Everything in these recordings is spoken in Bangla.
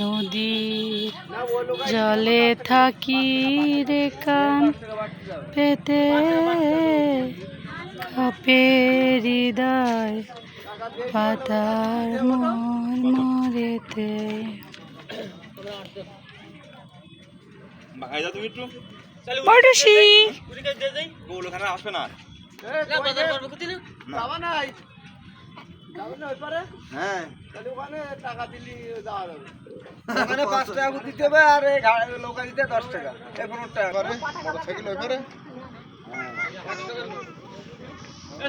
নদী জলে থাকি রে কান পেতে কাপে হৃদয় পাতার মর মরেতে। আসবে না। হ্যাঁ। ওখানে টাকা দিলি যাওয়া যাবে। ওখানে পাঁচ টাকা দিতে হবে আর নৌকা দিতে দশ টাকা। এই পনেরো টাকা করে। মোটরসাইকেল ওই পারে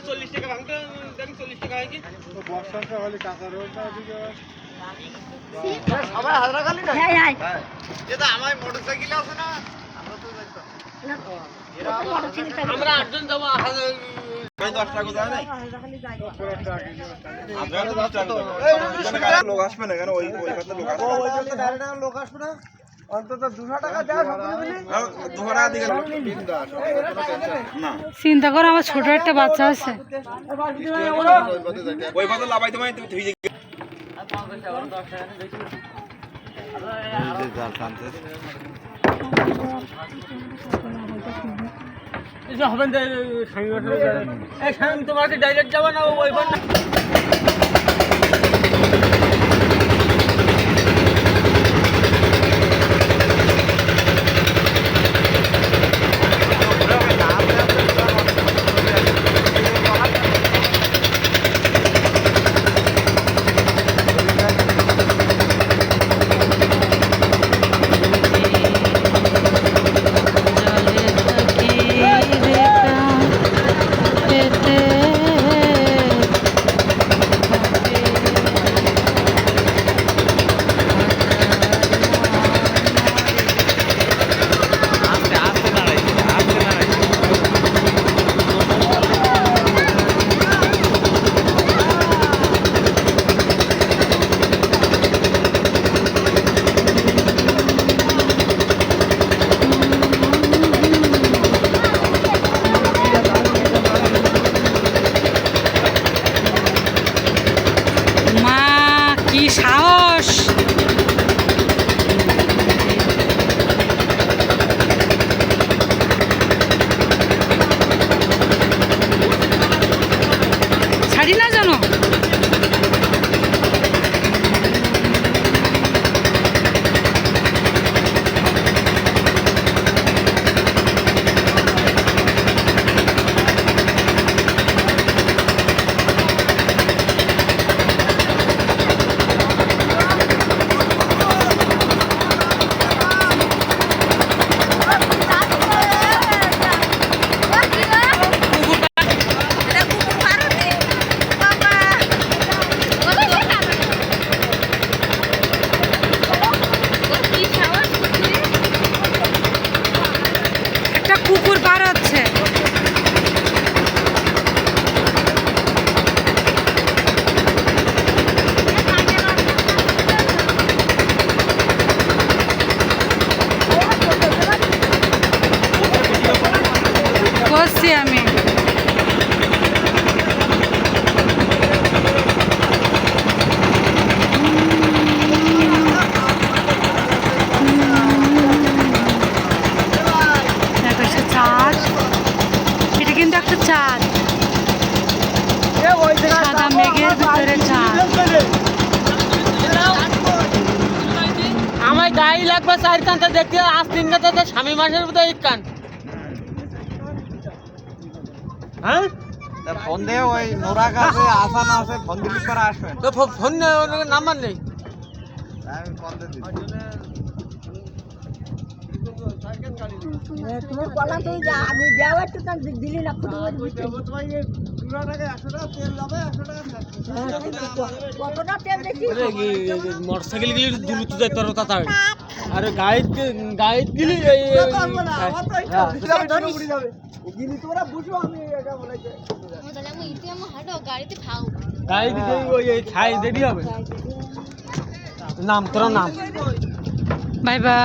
চল্লিশ টাকা ভাঙতে চল্লিশ টাকা হয় কি? সবাই হাজরা খালি না? এটা আমার মোটরসাইকেল আছে না? আমরা আটজন যাব আমি দশ টাকা দেয় লোক আসবে না? কেন ওই কথা লোক আসবে। লোক আসবে না? চিন্তা করো আমার ছোট একটা বাচ্চা আছে। ওই হবেন এই স্বামী তোমাকে ডাইরেক্ট যাব না ওই বার জলে থাকি রে কান পেতে মা কি সাহস ছাড়ি না জানো কুকুর পার হচ্ছে বসছি আমি দেখো সে চাঁদ এটা কিন্তু একটা চাঁদ সাদা মেঘের ভিতরে চাঁদ আমার গাড়ি লাগবে চার দেখতে আজ তিন কানটা স্বামী মাসের মতো এক কান। হ্যাঁ? ফোন দিয়ে ওই নোরা কাছে আসান আছে ফোন দিলি করে আসবেন। তো ফোন নাম্বার নেই। আমি ফোন দিয়ে তোমার কলা তুই যা আমি যাও একটু দিলি না মোটরসাইকেল গেলে দ্রুত যাই তোর তাড়াতাড়ি আরে গেলি এই গিনি তোরা বুঝো আমি এটা বলেছে গাড়িতে খাও ওই দেরি হবে। নাম তোর নাম। Bye bye.